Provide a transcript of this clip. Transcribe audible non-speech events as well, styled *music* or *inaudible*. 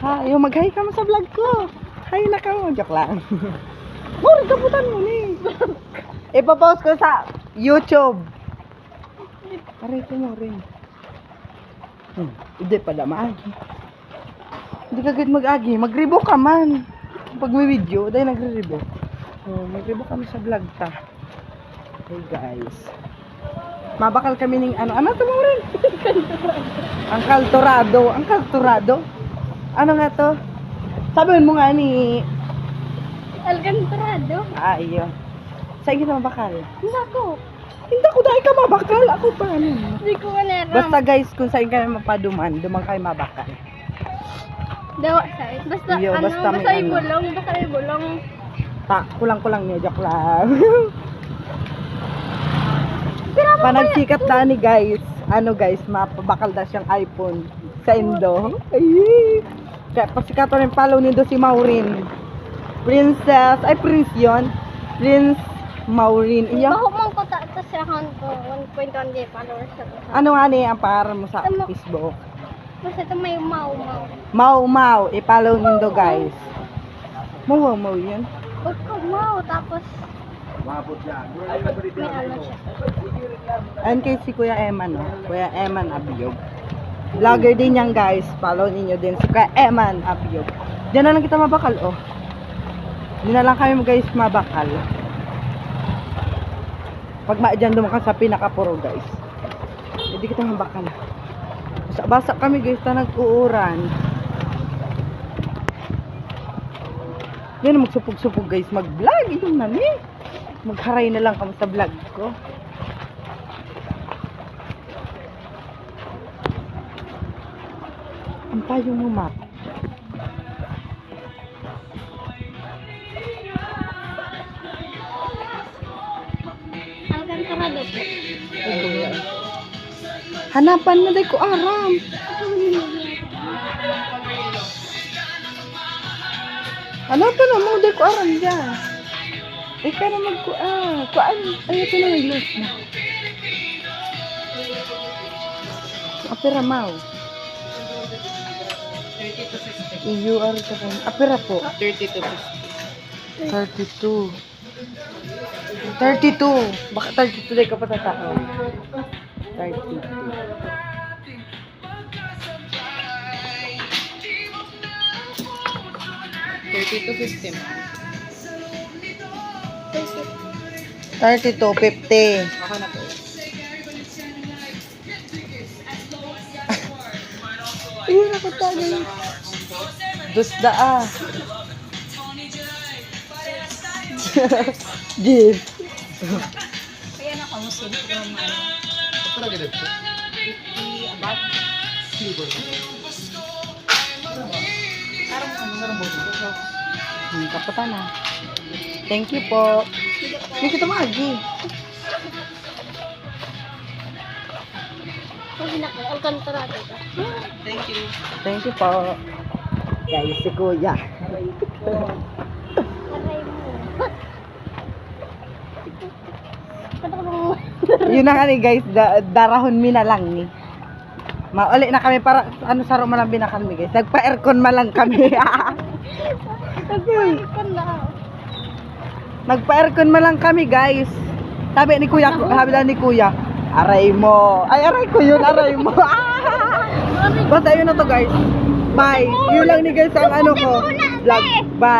Ha, yung mag-hi ka mo sa vlog ko. Hi na ka mo. Joke lang. *laughs* Mori, kaputan mo ni. *laughs* Ipapost ko sa YouTube. Aray ko mo rin. Hmm, hindi pala maagi. Hindi ka agad mag-agi. Mag-rebo ka man. Pag may video, dahil nagre-rebo. Oh, mag-rebo kami sa vlog ta. Hey guys. Mabakal kami ng ano. Ano ito mo rin? *laughs* Ang kalturado. Ang kalturado. Ano nga to? Sabihin mo nga ni... Alcantarado? Ah, iyo. Saan kita mabakal? Hindi ako. Hindi ako dahil ka mabakal. Ako pa ano. Hindi ko alam. Basta guys, kung saan kami mapaduman, duman kayo mabakal. Dawa sa'yo. Basta Iyo, ano, basta basta, may ano. ibulong, basta ibulong. Ta, kulang-kulang niya, joke lang. *laughs* Pero mo Panagsikat na ni guys. Ano guys, mapabakal na siyang iPhone sa Indo. Ay, kaya pasikato rin follow nindo si Maureen. Princess, ay Prince yon. Prince Maureen. Iya. Baho man ko ta ta sa account ko 1.1k followers sa. Ano nga ni ang para mo sa Tama. Facebook? Basta ito may mau mau. Mau Mau, i-follow nindo guys. Mau Mau yun. Huwag ko mau tapos may ano siya. Ayan kay si Kuya Eman, no? Kuya Eman Abiyog. Vlogger din yan, guys. Follow ninyo din si Kuya Eman Abiyog. Diyan na lang kita mabakal, oh. Diyan na lang kami, guys, mabakal. Pag maadyan dumaan ka sa pinakapuro, guys. Hindi kita mabakal. Basa-basa kami, guys, na nag-uuran. Yan, magsupog-supog, guys. Mag-vlog. Ito na, eh. Magharay na lang kami sa vlog ko. Ang tayo mo, map. Alcantarado po. Hanapan na day ko aram. Hanapan na mo day ko aram dyan. Eh, kaya na magku... Ah, kuan. Ay, ito na may glass na. Apira mau. You are the one. Apira po. 30 to 32. 32. Baka 32 day ka pa tatao. 32. 30 to 15. 32, 50. Ako na po. Ayun ako tagay. Dusda ah. *laughs* Gift. Kaya na kamusin ko man. Pero ganito. About Hmm, kapata na. Thank you po. Hindi kita na ka. Thank you. Thank you po. Guys, si Kuya. Yun na nga ni guys, da- darahon mi na lang ni. Mauli na kami para ano saro man lang binakan mi guys. Nagpa-aircon man lang kami. Na. *laughs* Nagpa-aircon man lang kami guys. Sabi ni Kuya, sabi ni Kuya, aray mo. Ay, aray ko yun, aray mo. *laughs* Basta yun na to guys. Bye. Yun lang ni guys ang ano ko. Vlog. Bye.